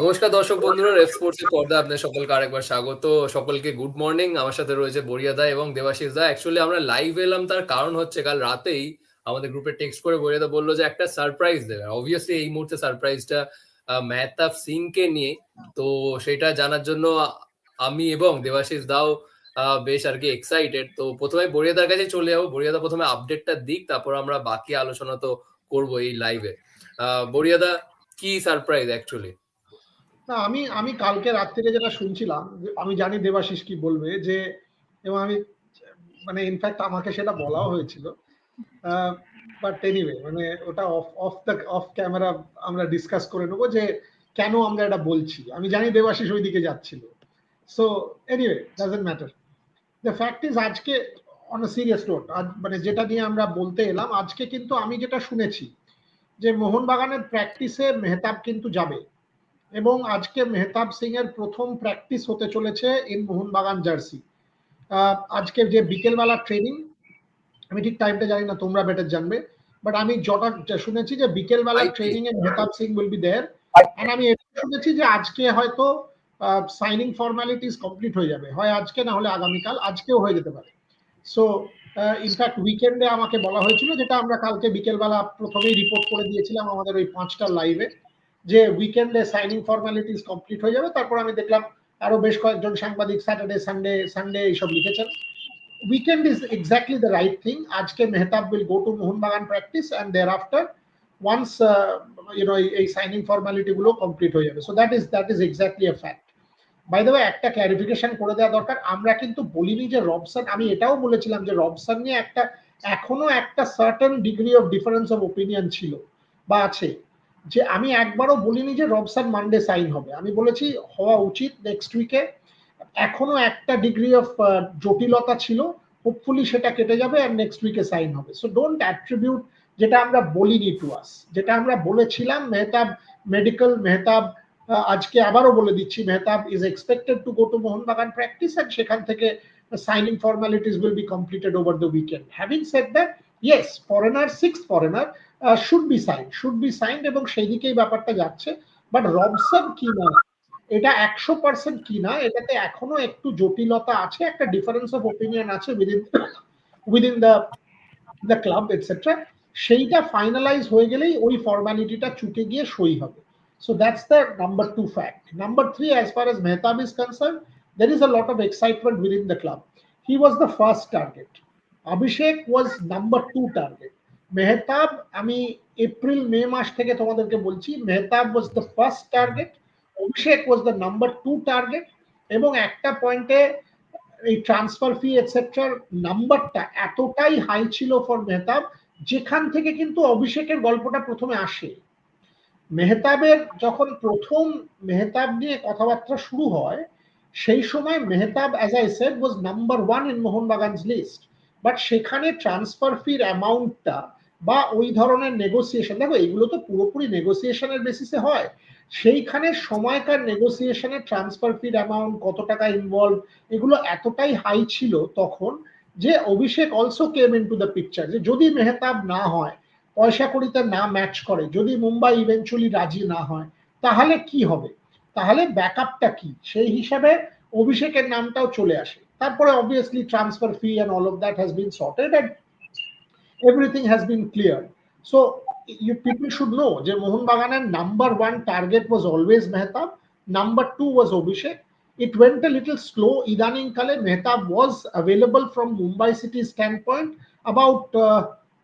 নমস্কার দর্শক বন্ধুরা, রেফ স্পোর্টস এর পর্দা আপনাদের সকলকে আরেকবার স্বাগত। সকলকে গুড মর্নিং। আমার সাথে রয়েছে বরিয়া দা এবং দেবাশিস দা। অ্যাকচুয়ালি আমরা লাইভ এলাম, তার কারণ হচ্ছে কাল রাতেই আমাদের গ্রুপে টেক্সট করে বরিয়া দা বলল যে, একটা সারপ্রাইজ দেবে অবভিয়াসলি এই মুহূর্তে সারপ্রাইজটা মেহতাব সিং কে নিয়ে। তো সেটা জানার জন্য আমি এবং দেবাশিস দাও বেশ আর কি এক্সাইটেড তো প্রথমে বরিয়াদার কাছে চলে যাব। বরিয়াদা প্রথমে আপডেটটা দিক, তারপর আমরা বাকি আলোচনা তো করব এই লাইভে বরিয়াদা কি সারপ্রাইজ অ্যাকচুয়ালি না, আমি আমি কালকে রাত্রিরে যেটা শুনছিলাম আমি জানি দেবাশিস কি বলবে, যে, এবং আমি মানে ইনফ্যাক্ট আমাকে সেটা বলাও হয়েছিল। বাট এনিওয়ে মানে ওটা off off the off camera আমরা ডিসকাস করে নেব যে কেন আমরা এটা বলছি। আমি জানি দেবাশিস ওই দিকে যাচ্ছিল। So anyway doesn't matter the fact is আজকে অন সিরিয়াস নোট আজ মানে যেটা নিয়ে আমরা বলতে এলাম, আজকে কিন্তু আমি যেটা শুনেছি যে মোহনবাগানের প্র্যাকটিসে মেহতাব কিন্তু যাবে। এবং আজকে মেহতাব সিং এর প্রথম প্র্যাকটিস হতে চলেছে ইন মোহনবাগান জার্সি আজকে যে বিকেলবেলা ট্রেনিং আমি ঠিক টাইমটা জানি না তোমরা বেটার জানবে। বাট আমি যটা শুনেছি যে বিকেলবেলা training A Mehtab Singh will be there and আমি এটা শুনেছি যে আজকে হয়তো সাইনিং ফর্মালিটিস কমপ্লিট হয়ে যাবে। হয় আজকে না হলে আগামীকাল আজকেও হয়ে যেতে পারে। সো ইনফ্যাক্ট উইকেন্ডে আমাকে বলা হয়েছিল যেটা আমরা কালকে বিকেলবেলা প্রথমেই রিপোর্ট করে দিয়েছিলাম আমাদের ওই পাঁচটা লাইভে যে উইকেন্ডে সাইনিং ফর্মালিটিস কমপ্লিট হয়ে যাবে। তারপর আমি দেখলাম আরও বেশ কয়েকজন সাংবাদিক স্যাটারডে সানডে সানডে এইসব লিখেছেন। Weekend is exactly the right thing আজকে Mehtab will go to Mohun Bagan practice and there after once you know এই সাইনিং ফর্মালিটি গুলো কমপ্লিট হয়ে যাবে। So that is that is exactly a fact by the একটা clarification করে দেওয়া দরকার। আমরা কিন্তু বলিনি যে রবসান, আমি এটাও বলেছিলাম যে রবসান নিয়ে একটা, এখনও একটা certain degree of difference of opinion ছিল বা আছে। যে আমি একবারও বলিনি যে রবসান মানডে সাইন হবে। আমি বলেছি হওয়া উচিত নেক্সট উইকে এখনও একটা ডিগ্রি অফ জটিলতা ছিল। হোপফুলি সেটা কেটে যাবে আর নেক্সট উইকে সাইন হবে। সো ডোন্ট অ্যাট্রিবিউট যেটা আমরা বলিনি টু আস যেটা আমরা বলেছিলাম মেহতাব মেডিকেল মেহতাব আজকে আবারও বলে দিচ্ছি, Mehtab is expected to go to Mohun Bagan practice and সেখান থেকে signing formalities will be completed over the weekend having said that yes foreigner six foreigner should be sign should be signed এবং সেই দিকেই ব্যাপারটা যাচ্ছে। But Robson কি না এটা একশো পার্সেন্ট কি না এটাতে এখনও একটু জটিলতা আছে, একটা ডিফারেন্স অফ ওপিনিয়ন আছে within within the the club etcetera সেইটা ফাইনালাইজ হয়ে গেলেই ওই ফর্মালিটিটা চুকে গিয়ে সই হবে। So that's the number two fact number three as far as Mehtab is concern there is a lot of excitement within the club. He was the first target. Abhishek was number two target. Mehtab আমি April May মাস থেকে তোমাদেরকে বলছি Mehtab was the first target Abhishek was the number two target এবং একটা পয়েন্টে এই transfer ফি এটসেট্রার নাম্বারটা এতটাই হাই ছিল ফর মেহতাব যেখান থেকে কিন্তু অভিষেকের গল্পটা প্রথমে আসে মেহতাবের যখন প্রথম মেহতাব নিয়ে কথাবার্তা শুরু হয়, সেই সময় Mehtab as I said was number one in Mohun Bagan's list but সেখানে ট্রান্সফার ফির অ্যামাউন্টটা বা ওই ধরনের নেগোসিয়েশন দেখো, এগুলো তো পুরোপুরি নেগোসিয়েশনের বেসিসে হয়। সেইখানে সময়কার নেগোসিয়েশনে ট্রান্সফার ফির অ্যামাউন্ট কত টাকা ইনভলভ এগুলো এতটাই হাই ছিল তখন যে Abhishek also came in to the picture যে যদি মেহতাব না হয় পয়সা কড়িতে না ম্যাচ করে। যদি মুম্বাই ইভেনচুয়ালি রাজি না হয়, তাহলে কি হবে? তাহলে ব্যাকআপটা কি? সেই হিসাবে অভিষেকের নামটাও চলে আসে। তারপরে obviously transfer fee and all of that has been sorted and everything has been clear so you people should know যে মোহনবাগানের number one target was always Mehtab number two was Abhishek it went a little slow. ইদানিং কালে Mehtab was available from Mumbai city stand point about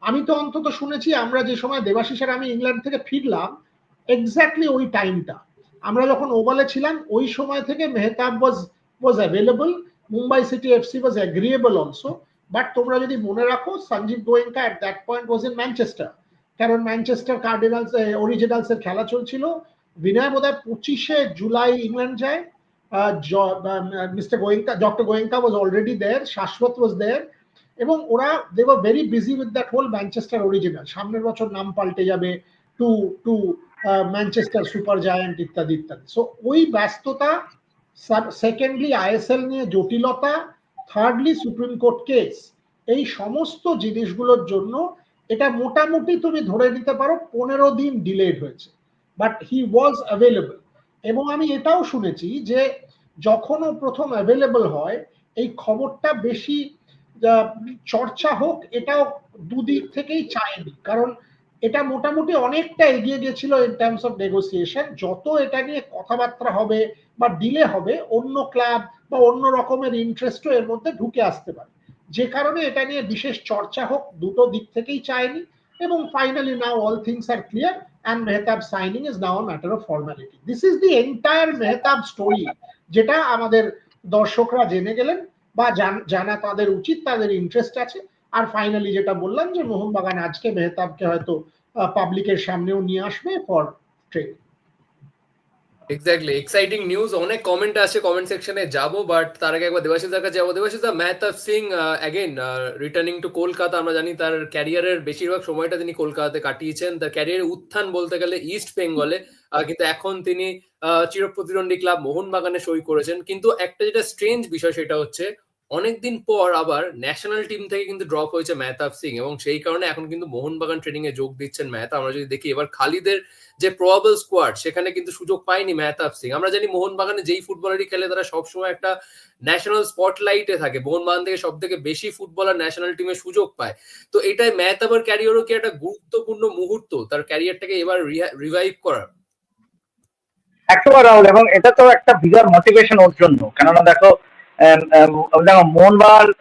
আমি তো অন্তত শুনেছি, আমরা যে সময় দেবাশিসের আমি ইংল্যান্ড থেকে ফিরলাম এক্স্যাক্টলি ওই টাইমটা আমরা যখন ওভালে ছিলাম, ওই সময় থেকে Mehtab was was available Mumbai city FC was agreeable also but তোমরা যদি মনে রাখো, Sanjiv Goenka at that point was in Manchester কারণ ম্যানচেস্টার কার্ডিনালস অরিজিনালস এর খেলা চলছিল। বিনয় বোধহয় পঁচিশে জুলাই ইংল্যান্ড যায়। Mister Goenka, doctor Goenka was already there Shashwat was there এবং ওরা they were very busy with that whole Manchester original সামনের বছর নাম পাল্টে যাবে, to to Manchester super giant ইত্যাদি ইত্যাদি। সো ওই ব্যস্ততা সেকেন্ডলি আইএসএল নিয়ে জটিলতা থার্ডলি সুপ্রিম কোর্ট কেস এই সমস্ত জিনিসগুলোর জন্য এটা মোটামুটি তুমি ধরে নিতে পারো, পনেরো দিন ডিলেড হয়েছে। বাট হি ওয়াজ অ্যাভেলেবল এবং আমি এটাও শুনেছি যে যখন ও প্রথম অ্যাভেলেবল হয়, এই খবরটা বেশি চর্চা হোক, এটাও দুদিক থেকেই চায়নি কারণ এটা মোটামুটি অনেকটা এগিয়ে গেছিল ইন টার্মস অফ নেগোসিয়েশন যত এটা নিয়ে কথাবার্তা হবে বা ডিলে হবে, অন্য ক্লাব বা অন্য রকমের ইন্টারেস্টও এর মধ্যে ঢুকে আসতে পারে। যে কারণে এটা নিয়ে বিশেষ চর্চা হোক, দুটো দিক থেকেই চায়নি এবং finally now all things are clear and Mehtab signing is now matter of formality this is the entire Mehtab story যেটা আমাদের দর্শকরা জেনে গেলেন। বা জান- তাদের উচিত, তাদের ইন্টারেস্ট আছে। আর ফাইনালি যেটা বললাম যে মোহনবাগান আজকে মেহতাবকে হয়তো পাবলিকের সামনেও নিয়ে আসবে for training exactly exciting news অনেক কমেন্ট আছে কমেন্ট সেকশনে যাব বাট তার আগে একবার দেবাশিস কাছে যাব। দেবাশিস দা Mehtab Singh again returning to Kolkata আমরা জানি তার ক্যারিয়ারের বেশিরভাগ সময়টা তিনি কলকাতাতে কাটিয়েছেন। তার ক্যারিয়ারের উত্থান বলতে গেলে ইস্ট বেঙ্গলে কিন্তু এখন তিনি চিরপ্রতিদ্বন্দ্বী ক্লাব মোহনবাগানে সই করেছেন। কিন্তু একটা যেটা স্ট্রেঞ্জ বিষয় সেটা হচ্ছে অনেকদিন পর আবার ন্যাশনাল টিম থেকে কিন্তু ড্রপ হয়েছে মেহতাব সিং এবং সেই কারণে এখন কিন্তু মোহনবাগান ট্রেনিং এ যোগ দিচ্ছেন মেহতা আমরা যদি দেখি, এবার খালিদের যে প্রবাবল স্কোয়াড সেখানে কিন্তু সুযোগ পায়নি মেহতাব সিং। আমরা জানি মোহনবাগানে যেই ফুটবলারই খেলে তারা সবসময় একটা ন্যাশনাল স্পটলাইটে থাকে। মোহনবাগান থেকে সব থেকে বেশি ফুটবলার ন্যাশনাল টিমে সুযোগ পায়। তো এটাই মেহতাবের ক্যারিয়ারও কি একটা গুরুত্বপূর্ণ মুহূর্ত? তার ক্যারিয়ারটাকে এবার রিভাইভ করার? একশোবার রাহুল, এবং এটা তো একটা বিগার মোটিভেশন ওর জন্য। কেননা দেখো আম, দেখো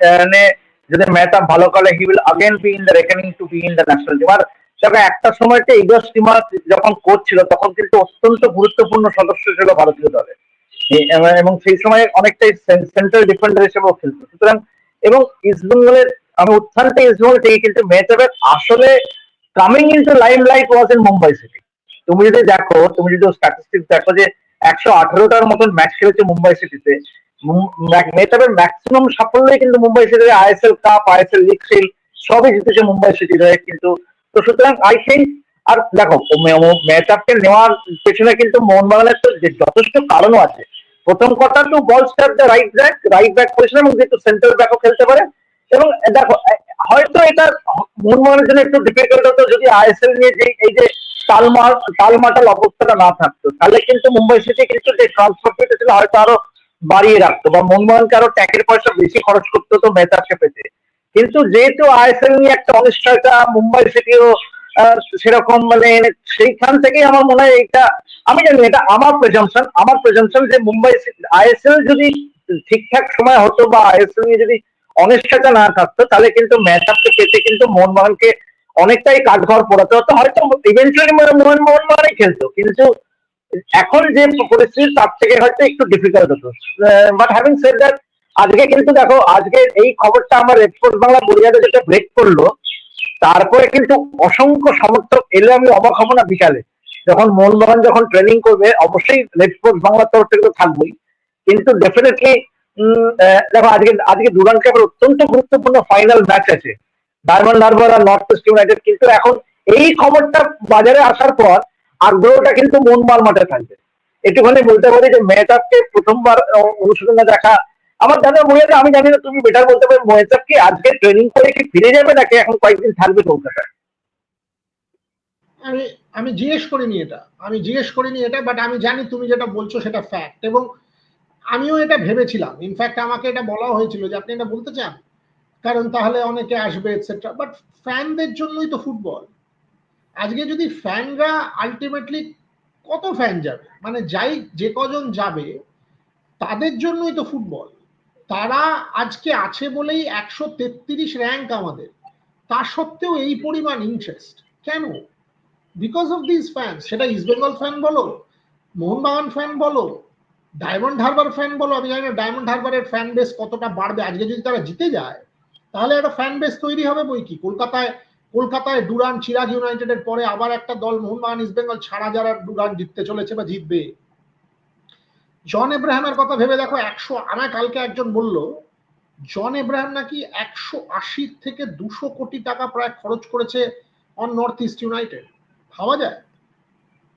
আহ, যদি মেহতা ভালো করে he will again be in the reckoning to be in the national team আর একটা সময়তে ইগোস যখন কোচ ছিল তখন কিন্তু অত্যন্ত গুরুত্বপূর্ণ সদস্য ছিল ভারতীয় দলে। এবং- সেই সময় অনেকটাই সেন্ট্রাল ডিফেন্ডার হিসেবেও খেলতো। সুতরাং এবং ইস্ট বেঙ্গলের আমি উত্থানটা ইস্ট বেঙ্গল থেকে কিন্তু মেহতাবের আসলে coming in to limelight was in Mumbai city তুমি যদি দেখো তুমি যদি স্ট্যাটিস্টিক্স দেখো যে একশো আঠারোটার মতন ম্যাচ খেলেছে মুম্বাই সিটিতে মেহতাবের ম্যাক্সিমাম সাফল্যই কিন্তু মুম্বাই সিটির ISL cup ISL league shield সবই জিতেছে মুম্বাই সিটির হয়ে কিন্তু তো সুতরাং আই থিঙ্ক আর দেখো মেহতাবকে নেওয়ার পেছনে কিন্তু মোহনবাগানের তো যথেষ্ট কারণও আছে। প্রথম কথা তো বল star right back right back position এবং যেহেতু সেন্ট্রাল ব্যাকও খেলতে পারে। এবং দেখো হয়তো এটা মোহন মোহনবাগানের জন্য একটু ডিফিকাল্ট হতো যদি আইএসএল নিয়ে যে এই যে টালমাল টালমাটাল অবস্থাটা না থাকতো। তাহলে কিন্তু মুম্বাই সিটি কিন্তু যে ট্রান্সফার ফিটা ছিল, হয়তো আরও বাড়িয়ে রাখতো বা মোহনবাগানকে আরও ট্যাকের পয়সা বেশি খরচ করতে হতো মেহতাবকে পেতে কিন্তু যেহেতু আইএসএল নিয়ে একটা অনিশ্চয়তা, মুম্বাই সিটিও সেরকম মানে সেইখান থেকেই আমার মনে হয় এটা আমি জানি এটা আমার প্রেজামশন আমার প্রেজামশন যে মুম্বাই আইএসএল যদি ঠিকঠাক সময় হতো বা আইএসএল নিয়ে যদি অনিশ্চয়তা না থাকতো, তাহলে কিন্তু মেহতাবকে পেতে কিন্তু মোহনবাগানকে অনেকটাই কাঠঘর পোড়াতে হতো। হয়তো ইভেন্চুয়ালি মোহন মোহনবাগানই খেলতো, কিন্তু এখন যে পরিস্থিতি, তার থেকে হয়তো একটু ডিফিকাল্ট হতো। বাট হ্যাভিং সেড দ্যাট আজকে কিন্তু দেখো, আজকে এই খবরটা আমার রেডফোর্স বাংলা বরিয়াতে যেটা ব্রেক করল, তারপরে কিন্তু অসংখ্য সমর্থক এলে আমি অবাক হব না বিকালে যখন মোহনবাগান যখন ট্রেনিং করবে, অবশ্যই রেডফোর্স বাংলার তরফ থেকে তো থাকবোই। কিন্তু ডেফিনেটলি দেখো, আজকে আজকে দুরান কাপের অত্যন্ত গুরুত্বপূর্ণ ফাইনাল ম্যাচ আছে। ডায়মন্ড হারবার আর নর্থ ইস্ট ইউনাইটেড কিন্তু এখন এই খবরটা বাজারে আসার পর আগ্রহটা কিন্তু মনমাল মাঠে থাকবে। একটুখানি বলতে পারি যে মেহতাবকে প্রথমবার অনুশীলনে দেখা আমার জানা মনে আমি জানি না তুমি বেটার বলতে পারবে মেহতাব কি আজকে ট্রেনিং করে কি ফিরে যাবে নাকি এখন কয়েকদিন থাকবে কলকাতায়? আমি আমি জিজ্ঞেস করিনি এটা, আমি জিজ্ঞেস করিনি এটা বাট আমি জানি তুমি যেটা বলছো সেটা ফ্যাক্ট এবং আমিও এটা ভেবেছিলাম। ইনফ্যাক্ট আমাকে এটা বলা হয়েছিল যে আপনি এটা বলতে চান। কারণ তাহলে অনেকে আসবে এটসেট্রা বাট ফ্যানদের জন্যই তো ফুটবল আজকে যদি ফ্যানরা আলটিমেটলি কত ফ্যান যাবে? মানে যাই যে কজন যাবে, তাদের জন্যই তো ফুটবল তারা আজকে আছে বলেই একশো তেত্রিশ র্যাঙ্ক আমাদের। তা সত্ত্বেও এই পরিমাণ ইন্টারেস্ট কেন? বিকজ অফ দিস ফ্যান সেটা ইস্ট বেঙ্গল ফ্যান বলো, মোহনবাগান ফ্যান বলো ডায়মন্ড হারবার ফ্যান বলো, আমি জানি না ডায়মন্ড হারবারের ফ্যান বেস কতটা বাড়বে। আজকে যদি তারা জিতে যায়, তাহলে একটা ফ্যান বেস তৈরি হবে বই কি? কলকাতায় কলকাতায় ডুরান চিরাগ ইউনাইটেডের পরে আবার একটা দল মোহনবাগান ইস্ট বেঙ্গল ছাড়া যারা ডুরান জিততে চলেছে বা জিতবে। জন এব্রাহামের কথা ভেবে দেখো, একশো আমায় কালকে একজন বলল, জন এব্রাহাম নাকি একশো আশি থেকে দুশো কোটি টাকা প্রায় খরচ করেছে অন নর্থ ইস্ট ইউনাইটেড ভাবা যায়?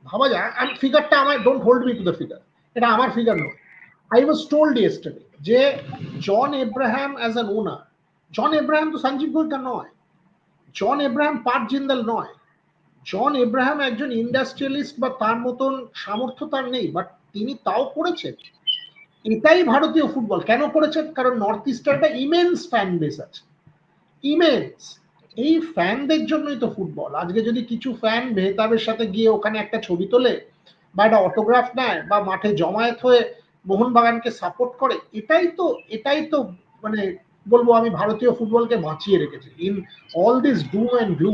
ভাবা যায়? আমি ফিগারটা আমার don't hold me to the figure এটা আমার ফিগার নয়। আই ওয়াজ টোল্ড ইয়েস্টারডে যে John Abraham as an owner John Abraham তো সঞ্জীব গোয়েঙ্কা নয়। জন এব্রাহাম পাট জিন্দাল নয়। জন এব্রাহাম একজন ইন্ডাস্ট্রিয়ালিস্ট বা তার মতন সামর্থ্য তার নেই বাট তিনি তাও করেছেন। এটাই ভারতীয় ফুটবল। কেন করেছেন? কারণ নর্থ ইস্টে একটা ইমেন্স ফ্যান বেস আছে। ইমেন্স এই ফ্যানদের জন্যই তো ফুটবল। আজকে যদি কিছু ফ্যান ভেতাবের সাথে গিয়ে ওখানে একটা ছবি তোলে বা একটা অটোগ্রাফ নেয় বা মাঠে জমায়েত হয়ে মোহনবাগানকে সাপোর্ট করে, এটাই তো এটাই তো মানে বলব আমি ভারতীয় ফুটবলকে বাঁচিয়ে রেখেছি। In all this do and do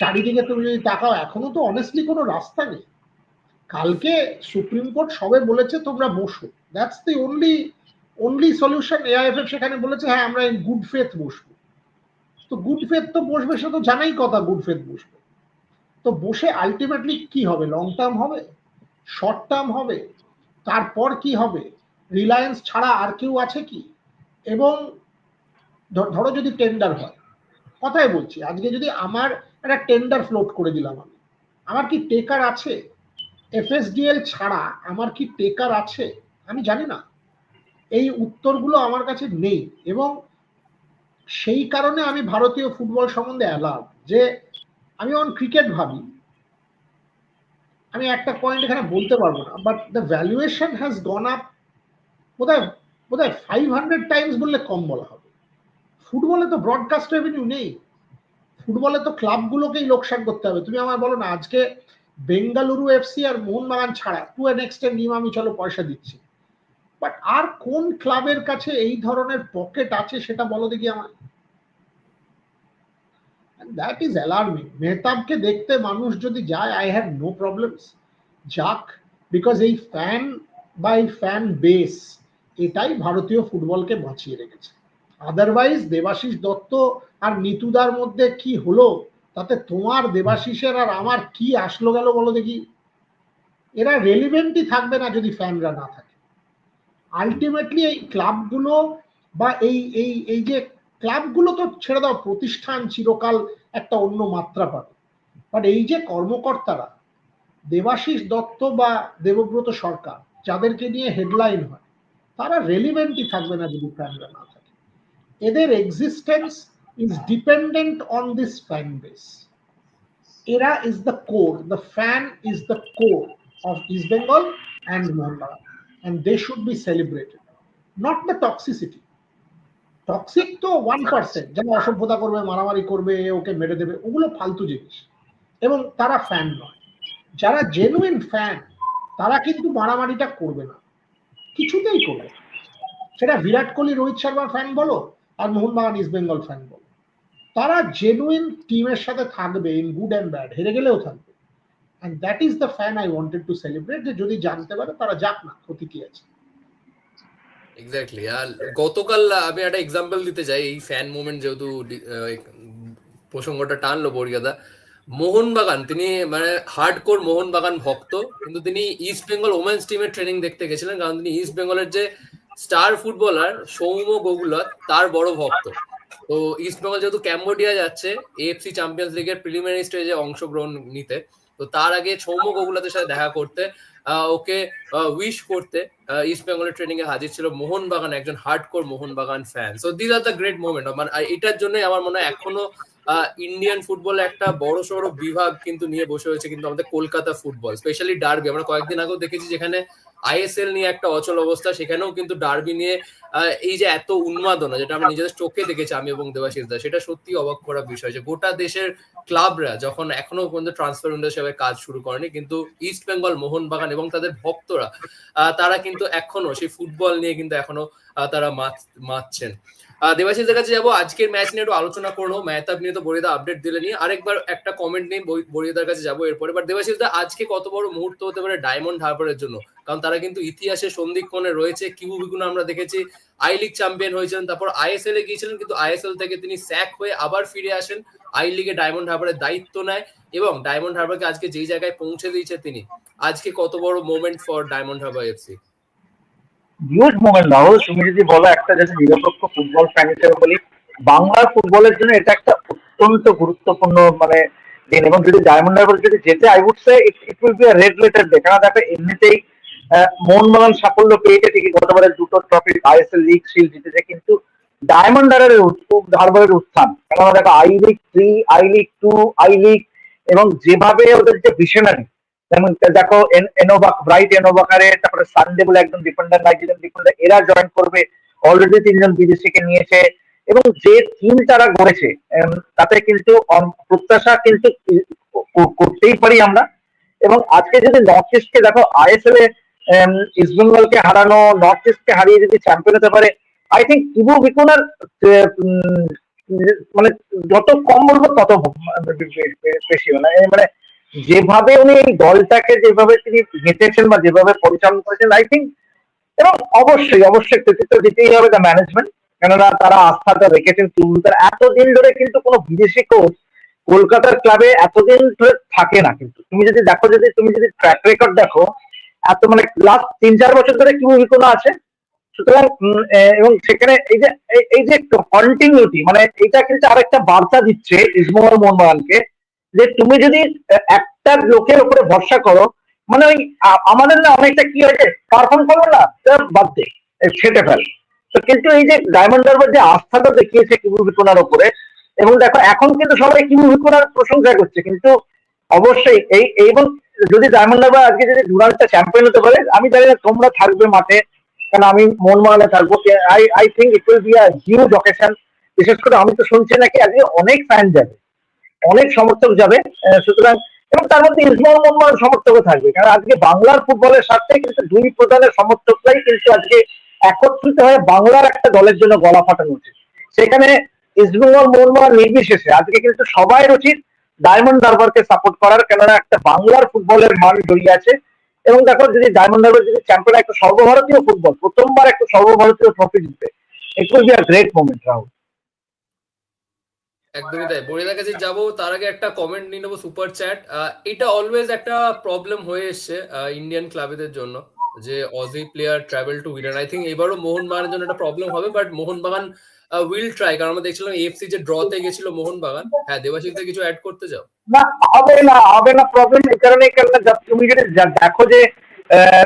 চারিদিকে তুমি যদি তাকাও, এখনও তো অনেস্টলি কোনো রাস্তা নেই। কালকে সুপ্রিম কোর্ট সবে বলেছে তোমরা বসো। That's the only only solution AIFF সেখানে বলেছে হ্যাঁ আমরা গুড ফেথ বসবো। তো গুড ফেথ তো বসবে, সে তো জানাই কথা গুড ফেথ বসবে। তো বসে আলটিমেটলি কি হবে? লং টার্ম হবে? শর্ট টার্ম হবে? তারপর কি হবে? রিলায়েন্স ছাড়া আর কেউ আছে কি? এবং ধরো যদি টেন্ডার হয়। কথাই বলছি, আজকে যদি আমার একটা টেন্ডার ফ্লোট করে দিলাম আমি, আমার কি টেকার আছে? এফএসডিএল ছাড়া আমার কি টেকার আছে? আমি জানি না। এই উত্তরগুলো আমার কাছে নেই এবং সেই কারণে আমি ভারতীয় ফুটবল সম্বন্ধে অ্যালার্ট যে আমি অন ক্রিকেট ভাবি। আমি একটা পয়েন্ট এখানে বলতে পারব না but the valuation has gone up বোধহয় বোধহয় ফাইভ হান্ড্রেড টাইমস বললে কম বলা হবে ফুটবলে তো ব্রডকাস্ট রেভিনিউ নেই। ফুটবলে তো ক্লাবগুলোকেই লোকসান করতে হবে। তুমি আমার বলো না, আজকে বেঙ্গালুরু এফসি আর মোহনবাগান ছাড়া টু অ্যান এক্সটেন্ট নিম আমি চলো পয়সা দিচ্ছি। বাট আর কোন ক্লাবের কাছে এই ধরনের পকেট আছে সেটা বলো দেখি আমার দ্যাট ইজ অ্যালার্মিং মেহতাবকে দেখতে মানুষ যদি যায় আই হ্যাভ নো প্রবলেমস যাক বিকজ এই ফ্যান বা এই ফ্যান বেস এটাই ভারতীয় ফুটবলকে বাঁচিয়ে রেখেছে। আদারওয়াইজ দেবাশিস দত্ত আর নিতুদার মধ্যে কি হলো? তাতে তোমার দেবাশিসের আর আমার কি আসলো গেল বলো দেখি। এরা রেলিভেন্টই থাকবে না যদি ফ্যানরা না থাকে। আলটিমেটলি এই ক্লাবগুলো বা এই এই এই যে ক্লাবগুলো তো ছেড়ে দাও, প্রতিষ্ঠান চিরকাল একটা অন্য মাত্রা পাবে। বাট এই যে কর্মকর্তারা, দেবাশিস দত্ত বা দেবব্রত সরকার, যাদেরকে নিয়ে হেডলাইন হয়, তারা রেলিভেন্টই থাকবে না যদি ফ্যানরা না থাকে। এদের existence is dependent on this fan base এরা is the core the fan is the core of East Bengal and Mohun Bagan and they should be celebrated not the toxicity toxic তো ওয়ান পার্সেন্ট যেন অসভ্যতা করবে, মারামারি করবে, ওকে মেরে দেবে, ওগুলো ফালতু জিনিস। এবং তারা ফ্যান নয়। যারা জেনুইন ফ্যান তারা কিন্তু মারামারিটা করবে না। কিছুতেই করবে সেটা বিরাট কোহলি, রোহিত শর্মা ফ্যান বলো আর মোহনবাগান ইস্ট বেঙ্গল ফ্যান বল। তারা জেনুইন টিমের সাথে থাকবে ইন গুড অ্যান্ড ব্যাড হেরে গেলেও থাকবে। And that is the fan I wanted to celebrate যে যদি জানতে পারে তারা যাক না, ক্ষতি কি আছে। এক্স্যাক্টলি আর গতকাল আমি একটা এক্সাম্পল দিতে চাই এই ফ্যান মুভমেন্ট যেহেতু প্রসঙ্গটা টানলো বরিয়াদা মোহনবাগান তিনি মানে হার্ড কোর মোহনবাগান ভক্ত, কিন্তু তিনি ইস্ট বেঙ্গল ওমেন্স টিমের ট্রেনিং দেখতে গেছিলেন, কারণ তিনি ইস্ট বেঙ্গলের যে স্টার ফুটবলার সৌম্য গোগুলত তার বড় ভক্ত। তো ইস্ট বেঙ্গল যেহেতু ক্যাম্বোডিয়া যাচ্ছে এএফসি চ্যাম্পিয়ন্স লিগের প্রিলিমিনারি স্টেজে অংশগ্রহণ নিতে। তো তার আগে সৌম্য গোগুলাতের সাথে দেখা করতে ওকে উইশ করতে ইস্ট বেঙ্গলের ট্রেনিং এ হাজির ছিল মোহনবাগান, একজন hard core Mohun Bagan fan so this are the great moment মানে এটার জন্যই আমার মনে হয় এখনও ইন্ডিয়ান ফুটবলে একটা বড় সড়ো বিভাগ কিন্তু নিয়ে বসে হয়েছে কিন্তু আমাদের কলকাতা ফুটবল স্পেশালি ডার্বি আমরা কয়েকদিন আগেও দেখেছি যেখানে আইএসএল নিয়ে একটা অচল অবস্থা সেখানেও কিন্তু ডার্বি নিয়ে আহ, এই যে এত উন্মাদনা যেটা আমরা নিজেদের চোখে দেখেছি আমি এবং দেবাশিস দা সেটা সত্যি অবাক করা বিষয় যে গোটা দেশের ক্লাবরা যখন এখনও পর্যন্ত ট্রান্সফার উইন্ডো হিসেবে কাজ শুরু করেনি কিন্তু ইস্ট বেঙ্গল মোহনবাগান এবং তাদের ভক্তরা আহ, তারা কিন্তু এখনও সেই ফুটবল নিয়ে কিন্তু এখনও তারা মাত- মাতছেন। দেবাশিসের কাছে যাব আজকের ম্যাচ নিয়ে একটু আলোচনা করব। মেহতাব নিয়ে তো বরিদা আপডেট দিলে নিয়ে আরেকবার একটা কমেন্ট নিয়ে বরিদার কাছে যাব এরপরে। বাট দেবাশিস দা আজকে কত বড় মুহূর্ত হতে পারে ডায়মন্ড হারবারের জন্য? কারণ তারা কিন্তু ইতিহাসে সন্ধিক্ষণে রয়েছে কিউ বিগুন আমরা দেখেছি। আই লিগ চ্যাম্পিয়ন হয়েছিলেন তারপর আইএসএল এ গিয়েছিলেন, কিন্তু আইএসএল থেকে তিনি স্যাক হয়ে আবার ফিরে আসেন। আই লিগে ডায়মন্ড হারবারের দায়িত্ব নেয় এবং ডায়মন্ড হারবারকে আজকে যেই জায়গায় পৌঁছে দিয়েছে তিনি, আজকে কত বড় moment for Diamond Harbour FC huge moment Rahul তুমি যদি বলো একটা যদি নিরপেক্ষ ফুটবল ফ্যান হিসেবে বলি, বাংলার ফুটবলের জন্য এটা একটা অত্যন্ত গুরুত্বপূর্ণ মানে দিন। এবং যদি ডায়মন্ড হারবার যদি যেতে I would say it will be red letter day কারণ এমনিতেই মোহনবাগান সাফল্য পেয়েছে ঠিকই। গতবারের দুটো ট্রফি আইএসএল লিগ শিল্ড জিতেছে, কিন্তু ডায়মন্ড হারবারের হারবারের উত্থান। কেননা দেখো I league three I league two I league এবং যেভাবে ওদের যে ভিশনারি যেমন দেখো এনোভাক ব্রাইট এনোভাকারে তারপরে সানডে বলে একজন ডিফেন্ডার নাইজেরিয়ান ডিফেন্ডার এরা জয়েন করবে। অলরেডি তিনজন বিদেশি কে নিয়েছে। এবং যে টিম তারা গড়েছে তাতে কিন্তু প্রত্যাশা কিন্তু করতেই পারি আমরা। এবং আজকে যদি নর্থ ইস্টকে দেখো আইএসএল এ ইস্ট বেঙ্গলকে হারানো নর্থ ইস্টকে হারিয়ে যদি চ্যাম্পিয়ন হতে পারে আই থিঙ্ক ইবু বিকুনার মানে যত কম বলব তত বেশি মানে মানে যেভাবে উনি এই দলটাকে যেভাবে তিনি গেঁথেছেন বা যেভাবে পরিচালনা করেছেন আই থিঙ্ক এবং অবশ্যই অবশ্যই কৃতিত্ব দিতেই হবে দ্য ম্যানেজমেন্ট কেননা তারা আস্থাটা রেখেছেন কিংবদন্তির এতদিন ধরে কিন্তু কোনো বিদেশি কোচ কলকাতার ক্লাবে এতদিন ধরে থাকে না কিন্তু। তুমি যদি দেখো, যদি তুমি যদি ট্র্যাক রেকর্ড দেখো এত মানে লাস্ট তিন চার বছর ধরে কি মুভি কোনো আছে? সুতরাং এবং সেখানে এই যে, এই- যে কন্টিনিউটি মানে এটা কিন্তু আরেকটা বার্তা দিচ্ছে ইসমোহর মোহনবাগানকে যে তুমি যদি একটা লোকের উপরে ভরসা করো মানে ওই আমাদের না অনেকটা কি হয়েছে পারফর্ম করল না বাদ দে ছেটে ফেল। তো কিন্তু এই যে ডায়মন্ড হারবার যে আস্থাটা দেখিয়েছে কিবু বিকোনার উপরে, এবং দেখো এখন কিন্তু সবাই কিবু বিকোনার প্রশংসা করছে, কিন্তু অবশ্যই এই এবং যদি ডায়মন্ড হারবার আজকে যদি ডুরান্টটা চ্যাম্পিয়ন হতে পারে, আমি জানি না তোমরা থাকবে মাঠে কারণ আমি মন মোহনবাগানে থাকব। I I think it will be a huge occasion বিশেষ করে আমি তো শুনছি নাকি আজকে অনেক ফ্যান যাবে, অনেক সমর্থক যাবে সুতরাং, এবং তার মধ্যে ইসমাল মোহাম্মদ সমর্থকও থাকবে, কারণ আজকে বাংলার ফুটবলের স্বার্থে কিন্তু দুই প্রধানের সমর্থকরাই কিন্তু আজকে একত্রিত হয়ে বাংলার একটা দলের জন্য গলা ফাটানো উচিত। সেখানে ইসমাল মোহাম্মদ নির্বিশেষে, আজকে কিন্তু সবাই উচিত ডায়মন্ড হারবারকে সাপোর্ট করার, কেননা একটা বাংলার ফুটবলের মান জড়িয়ে আছে। এবং দেখো, যদি ডায়মন্ড হারবার যদি চ্যাম্পিয়ন একটা সর্বভারতীয় ফুটবল প্রথমবার একটা সর্বভারতীয় ট্রফি জিতবে। It will be a great moment Rahul একদমই তাই। বরিদার কাছে যাব, তার আগে একটা কমেন্ট নিয়ে নেব সুপার চ্যাট এটা অলওয়েজ একটা প্রবলেম হয়ে এসছে ইন্ডিয়ান ক্লাবেদের জন্য, যে Aussie player travel to winner I think এবারও মোহনবাগানের জন্য একটা প্রবলেম হবে বাট মোহনবাগান উইল ট্রাই কারণ আমরা দেখছিলাম এফসি যে ড্রতে গেছিল মোহনবাগান। হ্যাঁ দেবাশিস কিছু অ্যাড করতে চাও? না, হবে না হবে না প্রবলেম এই কারণে যা- তুমি যদি দেখো যে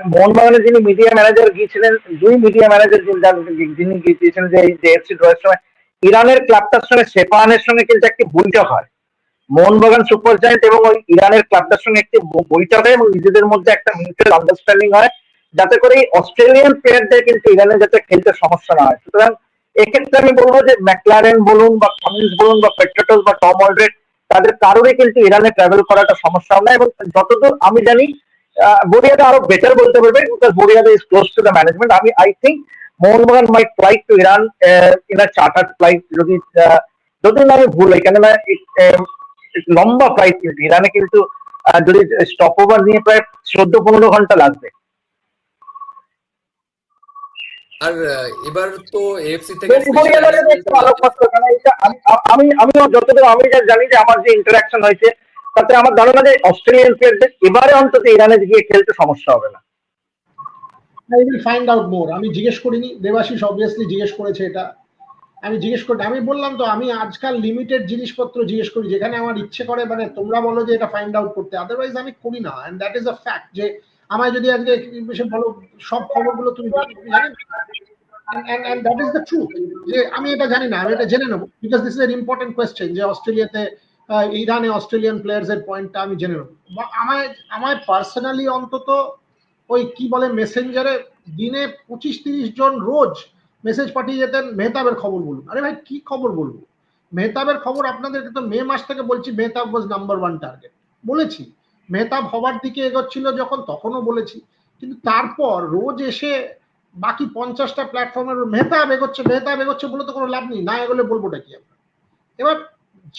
মোহনবাগানের যিনি মিডিয়া ম্যানেজার গিয়েছিলেন, দুই মিডিয়া ম্যানেজার যিনি গিয়েছিলেন যে এফসি ড্রয়ের সময়, ইরানের ক্লাবটার সঙ্গে সেপানের সঙ্গে কিন্তু একটি বৈঠক হয়। মোহনবাগান সুপার জায়েন্ট এবং ওই ইরানের ক্লাবটার সঙ্গে একটি বৈঠক হয় এবং নিজেদের মধ্যে একটা মিউচুয়াল আন্ডারস্ট্যান্ডিং হয়। যাতে করে এই অস্ট্রেলিয়ান প্লেয়ারদের কিন্তু ইরানে যাতে খেলতে সমস্যা না হয়। সুতরাং এক্ষেত্রে আমি বলব যে ম্যাকলারেন বলুন বা কামিন্স বলুন বা পেট্রোটস বা টম অলরেড তাদের কারোরই কিন্তু ইরানে ট্রাভেল করাটা সমস্যা না এবং যতদূর আমি জানি বরিয়াদা আরও বেটার বলতে পারবে because বরিয়াদা is close to the management আমি I think Mohun Bagan my flight to Iran in a chartered flight যদি যদি না আমি ভুল হয়, কেননা লম্বা ফ্লাইট কিন্তু ইরানে কিন্তু যদি স্টপ ওভার নিয়ে প্রায় চোদ্দ পনেরো ঘণ্টা লাগবে। আর এবার তো এফসি থেকে আমি- আমি আমি যতদূর আমি যা জানি যে আমার যে ইন্টারাকশন হয়েছে তাতে আমার ধারণা যে অস্ট্রেলিয়ান প্লেয়ারদের এবারে অন্তত ইরানে গিয়ে খেলতে সমস্যা হবে না। I will find out more আমি জিজ্ঞেস করিনি দেবাশিস অবভিয়াসলি জিজ্ঞেস করেছে এটা। আমি জিজ্ঞেস করি আমি বললাম তো আমি আজকাল লিমিটেড জিনিসপত্র জিজ্ঞেস করি যেখানে আমার ইচ্ছে করে মানে তোমরা বলো যে এটা ফাইন্ড আউট করতে। আদারওয়াইজ আমি করি না and that is a fact যে আমায় যদি আজকে এসে বলো সব খবরগুলো তুমি যে আমি এটা জানি না, আমি এটা জেনে নেব because this is an important question যে অস্ট্রেলিয়াতে ইরানে অস্ট্রেলিয়ান প্লেয়ার্স এর পয়েন্টটা আমি জেনে নেব। আমায় আমায় পার্সোনালি অন্তত ওই কি বলে মেসেঞ্জারে দিনে পঁচিশ তিরিশ জন রোজ মেসেজ পাঠিয়ে যেতেন মেহতাবের খবর বলুন। আরে ভাই, কি খবর বলব? মেহতাবের খবর আপনাদেরকে তো মে মাস থেকে বলছি, Mehtab was number one target বলেছি। মেহতাব হবার দিকে এগোচ্ছিল যখন তখনও বলেছি। কিন্তু তারপর রোজ এসে বাকি পঞ্চাশটা প্ল্যাটফর্মের মেহতাব এগোচ্ছে মেহতাব এগোচ্ছে বলে তো কোনো লাভ নেই, না এগোলে বলবোটা কি আমরা? এবার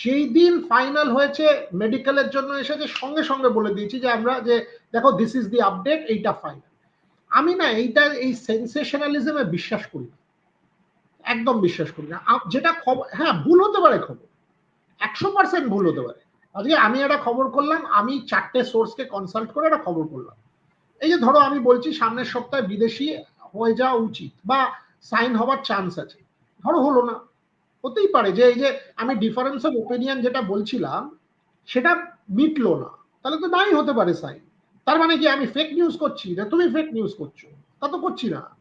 যেই দিন ফাইনাল হয়েছে মেডিকেলের জন্য এসেছে, সঙ্গে সঙ্গে বলে দিয়েছি যে আমরা যে, দেখো দিস ইজ দি আপডেট এইটা ফাইনাল আমি না এইটা, এই সেন্সেশনালিজমে বিশ্বাস করি না। একদম বিশ্বাস করি না। যেটা খবর হ্যাঁ ভুল হতে পারে খবর। একশো পার্সেন্ট ভুল হতে পারে। আজকে আমি একটা খবর করলাম, আমি চারটে সোর্সকে কনসাল্ট করে একটা খবর করলাম। এই যে ধরো আমি বলছি সামনের সপ্তাহে বিদেশি হয়ে যাওয়া উচিত বা সাইন হওয়ার চান্স আছে। ধরো হলো না। হতেই পারে যে এই যে আমি ডিফারেন্স অফ ওপিনিয়ন যেটা বলছিলাম, সেটা মিটলো না। তাহলে তো নাই হতে পারে সাইন তার মানে কি আমি ফেক নিউজ করছি? না তুমি ফেক নিউজ করছ। তা তো করছি না।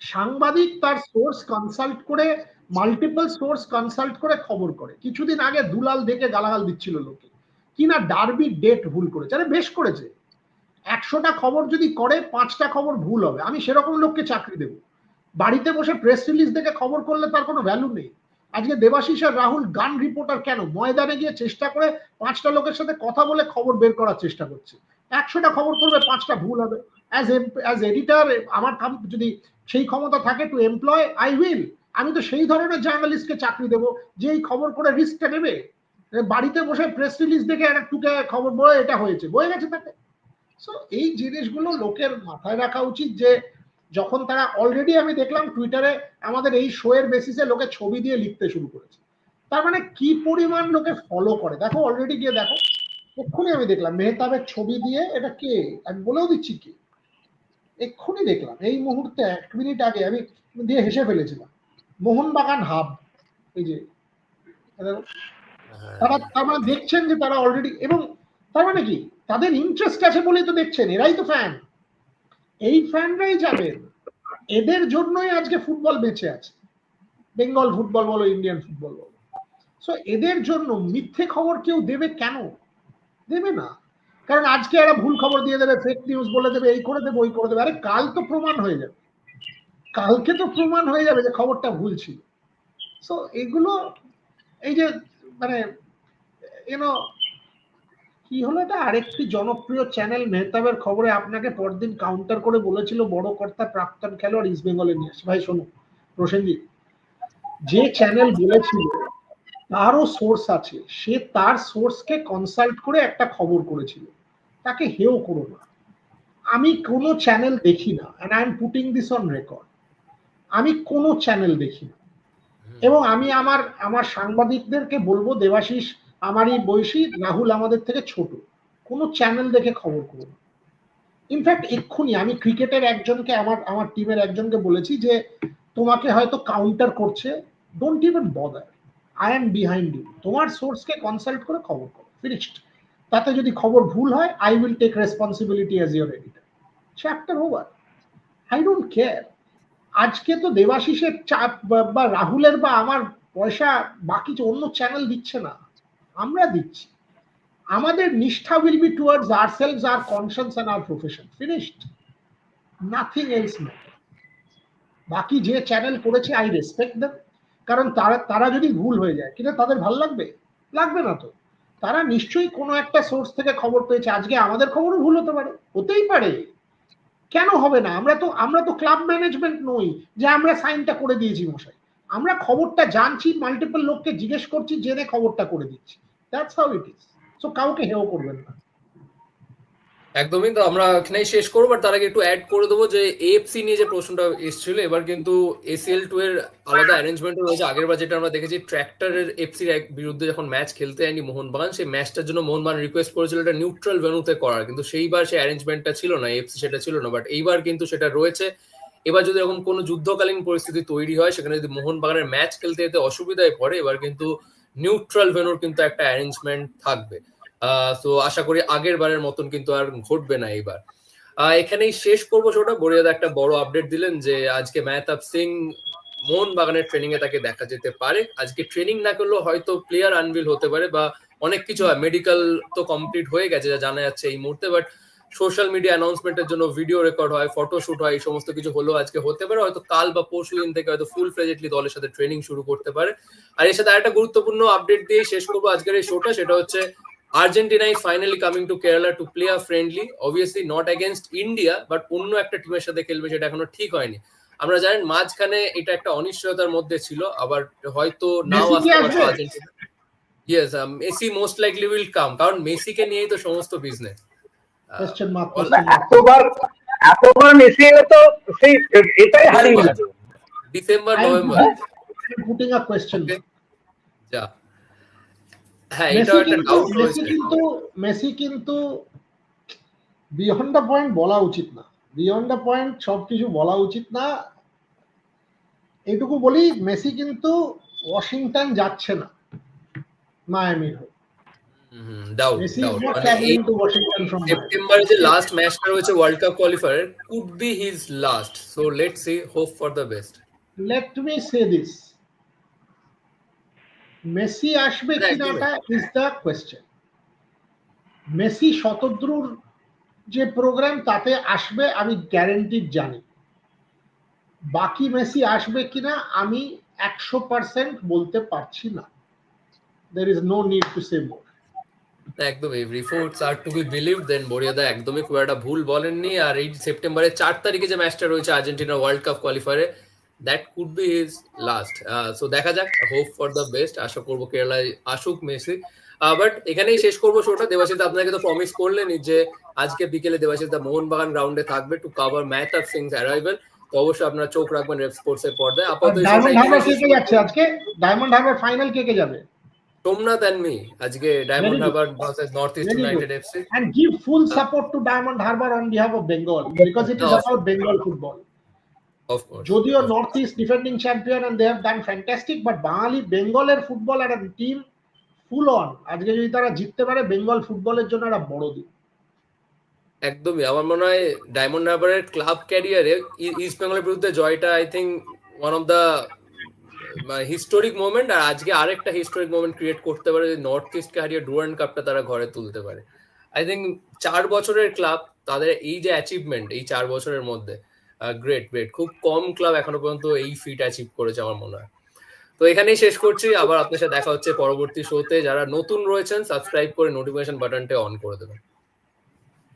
সাংবাদিক তার সোর্স কনসাল্ট করে মাল্টিপল সোর্স কনসাল্ট করে খবর করে। কিছুদিন আগে দুলাল দেখে গালাগাল দিচ্ছিল লোকে। কিনা ডার্বি ডেট ভুল করেছে। আরে বেশ করেছে। একশোটা খবর যদি করে, পাঁচটা খবর ভুল হবে। আমি সেরকম লোককে চাকরি দেবো। বাড়িতে বসে প্রেস রিলিজ দেখে খবর করলে তার কোনো ভ্যালু নেই। আজকে দেবাশিস আর রাহুল গান রিপোর্টার কেন? ময়দানে গিয়ে চেষ্টা করে পাঁচটা লোকের সাথে কথা বলে খবর বের করার চেষ্টা করছে। একশোটা খবর করবে, পাঁচটা ভুল হবে। অ্যাজ অ্যাজ এডিটার আমার যদি সেই ক্ষমতা থাকে টু এমপ্লয় আই উইল আমি তো সেই ধরনের জার্নালিস্টকে চাকরি দেবো যে এই খবর করে রিস্কটা নেবে। বাড়িতে বসে প্রেস রিলিজ দেখে একটা টুকে খবর বলে এটা হয়েছে, বয়ে গেছে তাকে সো এই জিনিসগুলো লোকের মাথায় রাখা উচিত যে, যখন তারা অলরেডি আমি দেখলাম টুইটারে আমাদের এই শো এর বেসিসে লোকে ছবি দিয়ে লিখতে শুরু করেছে। তার মানে কি পরিমাণ লোকে ফলো করে? দেখো অলরেডি গিয়ে দেখো, এক্ষুনি আমি দেখলাম, মেহতাবের ছবি দিয়ে এটা কে? আমি বলেও দিচ্ছি কি? এক্ষুনি দেখলাম। এই মুহূর্তে এক মিনিট আগে আমি দিয়ে হেসে ফেলেছিলাম। মোহনবাগান হাব। এই যে তারা তার মানে দেখছেন যে তারা অলরেডি এবং তার মানে কি? তাদের ইন্টারেস্ট আছে বলেই তো দেখছেন এরাই তো ফ্যান এই ফ্যানরাই যাবেন এদের জন্যই আজকে ফুটবল বেঁচে আছে। বেঙ্গল ফুটবল বলো ইন্ডিয়ান ফুটবল বলো। সো এদের জন্য মিথ্যে খবর কেউ দেবে কেন? দেবে না। কারণ আজকে এরা ভুল খবর দিয়ে দেবে ফেক নিউজ বলে দেবে, এই করে দেবে, ওই করে দেবে। আরে কাল তো প্রমাণ হয়ে যাবে। কালকে তো প্রমাণ হয়ে যাবে যে খবরটা ভুল ছিল। সো এগুলো এই যে মানে ইউনো কি হলো এটা? আরেকটি জনপ্রিয় চ্যানেল মেহতাবের খবরে আপনাকে পরদিন কাউন্টার করে বলেছিল বড় কর্তা প্রাক্তন খেলোয়াড় ইস্ট বেঙ্গলে নিয়ে ভাই, শোনো প্রসেনজিৎ যে চ্যানেল বলেছিল, তারও সোর্স আছে। সে তার সোর্সকে কনসাল্ট করে একটা খবর করেছিল। তাকে হেও করো না। আমি কোনো চ্যানেল দেখি না and I am putting this on record আমি কোনো চ্যানেল দেখি না। এবং আমি আমার আমার সাংবাদিকদেরকে বলব দেবাশিস আমারই বয়সী রাহুল আমাদের থেকে ছোট। কোনো চ্যানেল দেখে খবর করুন ইনফ্যাক্ট এক্ষুনি আমি ক্রিকেটের একজনকে আমার আমার টিমের একজনকে বলেছি যে তোমাকে হয়তো কাউন্টার করছে। Don't even bother I am behind you তোমার সোর্সকে কনসাল্ট করে খবর করো। ফিনিশড তাতে যদি খবর ভুল হয় I will take responsibility as your editor chapter over I don't care আজকে তো দেবাশিসের চাপ বা- রাহুলের বা আমার পয়সা বাকি অন্য চ্যানেল দিচ্ছে না, আমরা দিচ্ছি। আমাদের নিষ্ঠা will be towards ourselves our conscious and our profession finished nothing else matter বাকি যে চ্যানেল করেছে আই রেসপেক্ট দেম কারণ তারা তারা যদি ভুল হয়ে যায় কিন্তু তাদের ভালো লাগবে? লাগবে না তো। তারা নিশ্চয়ই কোনো একটা সোর্স থেকে খবর পেয়েছে। আজকে আমাদের খবরও ভুল হতে পারে। হতেই পারে। কেন হবে না? আমরা তো আমরা তো ক্লাব ম্যানেজমেন্ট নই যে আমরা সাইনটা করে দিয়েছি মশাই। আমরা খবরটা জানছি মাল্টিপল লোককে জিজ্ঞেস করছি, জেনে খবরটা করে দিচ্ছি। That's how it is so কাউকে হেও করবেন না। একদমই, তো আমরা এখানেই শেষ করব তার আগে একটু অ্যাড করে দেবো যে এএফসি নিয়ে যে প্রশ্নটা এসেছিল, এবার কিন্তু এসিএল টু এর আলাদা অ্যারেঞ্জমেন্ট রয়েছে। আগের বার যেটা আমরা দেখেছি ট্র্যাক্টরের এফসির বিরুদ্ধে যখন ম্যাচ খেলতে যায়নি মোহনবাগান, সেই ম্যাচটার জন্য মোহনবাগান রিকোয়েস্ট করেছিল এটা নিউট্রাল ভেনুতে করার। কিন্তু সেইবার সেই অ্যারেঞ্জমেন্টটা ছিল না এফসি সেটা ছিল না বাট এইবার কিন্তু সেটা রয়েছে। এবার যদি এরকম কোনো যুদ্ধকালীন পরিস্থিতি তৈরি হয়, সেখানে যদি মোহনবাগানের ম্যাচ খেলতে যেতে অসুবিধায় পড়ে, এবার কিন্তু নিউট্রাল ভেনুর কিন্তু একটা অ্যারেঞ্জমেন্ট থাকবে। তো আশা করি আগের বারের মতন কিন্তু আর ঘটবে না এইবার। এখানেই শেষ করব সেটা বড়িয়াদা একটা বড় আপডেট দিলেন যে, আজকে মেহতাব সিং মোহন বাগানের ট্রেনিং এ তাকে দেখা যেতে পারে। আজকে ট্রেনিং না করলেও হয়তো প্লেয়ার আনবিল হতে পারে বা অনেক কিছু হয়। মেডিকেল তো কমপ্লিট হয়ে গেছে যা জানা যাচ্ছে এই মুহূর্তে বাট সোশ্যাল মিডিয়া অ্যানাউন্সমেন্টের জন্য ভিডিও রেকর্ড হয় ফটোশুট হয়, এই সমস্ত কিছু হলেও আজকে হতে পারে। হয়তো কাল বা পরশু দিন থেকে হয়তো ফুল ফ্লেজেটলি দলের সাথে ট্রেনিং শুরু করতে পারে। আর এর সাথে আরেকটা গুরুত্বপূর্ণ আপডেট দিয়ে শেষ করব আজকের এই শোটা সেটা হচ্ছে Argentina is finally coming to Kerala to play a friendly obviously not against India but অন্য একটা টিমের সাথে খেলবে সেটা এখনও ঠিক হয়নি। আমরা জানেন মাঝখানে এটা একটা অনিশ্চয়তার মধ্যে ছিল আবার হয়তো নাও আসতে পারতো? Argentina yes Messi most likely will come কারণ মেসিকে নিয়েই তো সমস্ত বিজনেস কোশ্চেন কোশ্চেন এতবার এতবার মেসি এলে তো সেই এটাই হারিয়ে গেছে December November putting a question mark. যা। হ্যাঁ মেসি এটাও একটা কিন্তু ডাউট মেসি রয়েছে কিন্তু মেসি কিন্তু বিয়ন্ড দ্য পয়েন্ট বলা উচিত না বিয়ন্ড দ্য পয়েন্ট সবকিছু বলা উচিত না এটুকু বলি মেসি কিন্তু ওয়াশিংটন যাচ্ছে না মায়ামির হয়ে doubt Messi doubt is not মানে এই ট্রাভেলিং টু ওয়াশিংটন ফ্রম সেপ্টেম্বরে যে লাস্ট ম্যাচটা রয়েছে world cup qualifier could be his last so let's see hope for the best let me say this Messi আসবে কিনাটা ইজ দ্য কোয়েশ্চেন মেসি শতদ্রুর যে প্রোগ্রাম তাতে আসবে আমি গ্যারেন্টিড জানি। বাকি মেসি আসবে কিনা আমি একশো পার্সেন্ট বলতে পারছি না। There is no need to say more একদমই reports are to be believe then বড়িয়াদা একদমই খুব একটা ভুল বলেননি। আর এই সেপ্টেম্বরের চার তারিখে যে ম্যাচটা রয়েছে Argentina world cup কোয়ালিফায়ারে that could be his last so দেখা যাক হোপ ফর দ্য বেস্ট আশা করব কেরালায় আসুক মেসি। বাট এখানেই শেষ করব শোটা। দেবাশিস আপনাকে তো প্রমিস করলেনই যে আজকে বিকেলে দেবাশিস দা মোহনবাগান গ্রাউন্ডে থাকবে to cover match of sings arrival তো অবশ্যই আপনারা চোখ রাখবেন রেপ স্পোর্টস এর পর্দায়। আপাতত ডায়মন্ড হারবার কে এখানেই কে যাচ্ছে আজকে? ডায়মন্ড হারবার ফাইনাল কে কে যাবে? সোমনাথ অ্যান্ড মি আজকে Diamond. Harbour versus North East. United FC and give full support to Diamond Harbour on behalf of Bengal because it is No. about Bengal football. Of course যদিও North East defending champion and they have done fantastic but বাঙালি বেঙ্গলের football একটা team full on আজকে যদি তারা জিততে পারে বেঙ্গল ফুটবলের জন্য একটা বড় দিন একদমই। আমার মনে হয় ডায়মন্ড হারবারের ক্লাব ক্যারিয়ারে ইস্ট বেঙ্গলের বিরুদ্ধে জয়টা I think one of the historic moment আর আজকে আরেকটা হিস্টোরিক মোমেন্ট ক্রিয়েট করতে পারে নর্থ ইস্টকে হারিয়ে ডুরান্ড কাপটা তারা ঘরে তুলতে পারে। আই থিঙ্ক চার বছরের ক্লাব তাদের এই যে অ্যাচিভমেন্ট এই চার বছরের মধ্যে গ্রেট গ্রেট খুব কম ক্লাব এখনও পর্যন্ত এই ফিট অ্যাচিভ করেছে আমার মনে হয়। তো এখানেই শেষ করছি। আবার আপনার সাথে দেখা হচ্ছে পরবর্তী শোতে যারা নতুন রয়েছেন সাবস্ক্রাইব করে নোটিফিকেশন বাটনটা অন করে দেবেন।